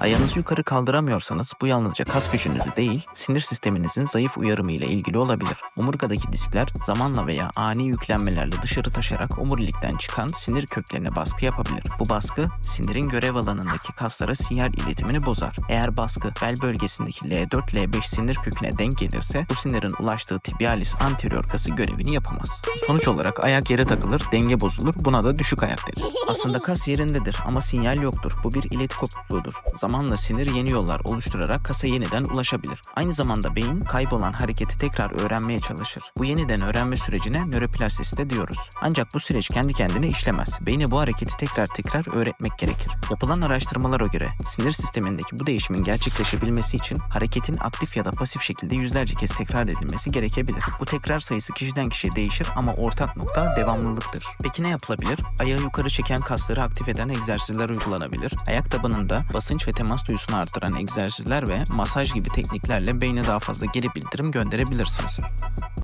Ayağınızı yukarı kaldıramıyorsanız bu yalnızca kas gücünüzü değil, sinir sisteminizin zayıf uyarımı ile ilgili olabilir. Omurgadaki diskler zamanla veya ani yüklenmelerle dışarı taşarak omurilikten çıkan sinir köklerine baskı yapabilir. Bu baskı sinirin görev alanındaki kaslara sinyal iletimini bozar. Eğer baskı bel bölgesindeki L4-L5 sinir köküne denk gelirse bu sinirin ulaştığı tibialis anterior kası görevini yapamaz. Sonuç olarak ayak yere takılır, denge bozulur. Buna da düşük ayak denir. Aslında kas yerindedir ama sinyal yoktur. Bu bir ilet kopukluğudur. Zamanla sinir yeni yollar oluşturarak kasa yeniden ulaşabilir. Aynı zamanda beyin kaybolan hareketi tekrar öğrenmeye çalışır. Bu yeniden öğrenme sürecine nöroplastisite diyoruz. Ancak bu süreç kendi kendine işlemez. Beyne bu hareketi tekrar tekrar öğretmek gerekir. Yapılan araştırmalara göre sinir sistemindeki bu değişimin gerçekleşebilmesi için hareketin aktif ya da pasif şekilde yüzlerce kez tekrar edilmesi gerekebilir. Bu tekrar sayısı kişiden kişiye değişir ama ortak nokta devamlılıktır. Peki ne yapılabilir? Ayağı yukarı çeken kasları aktif eden egzersizler uygulanabilir. Ayak tabanında basınç ve temas duyusunu artıran egzersizler ve masaj gibi tekniklerle beyne daha fazla geri bildirim gönderebilirsiniz.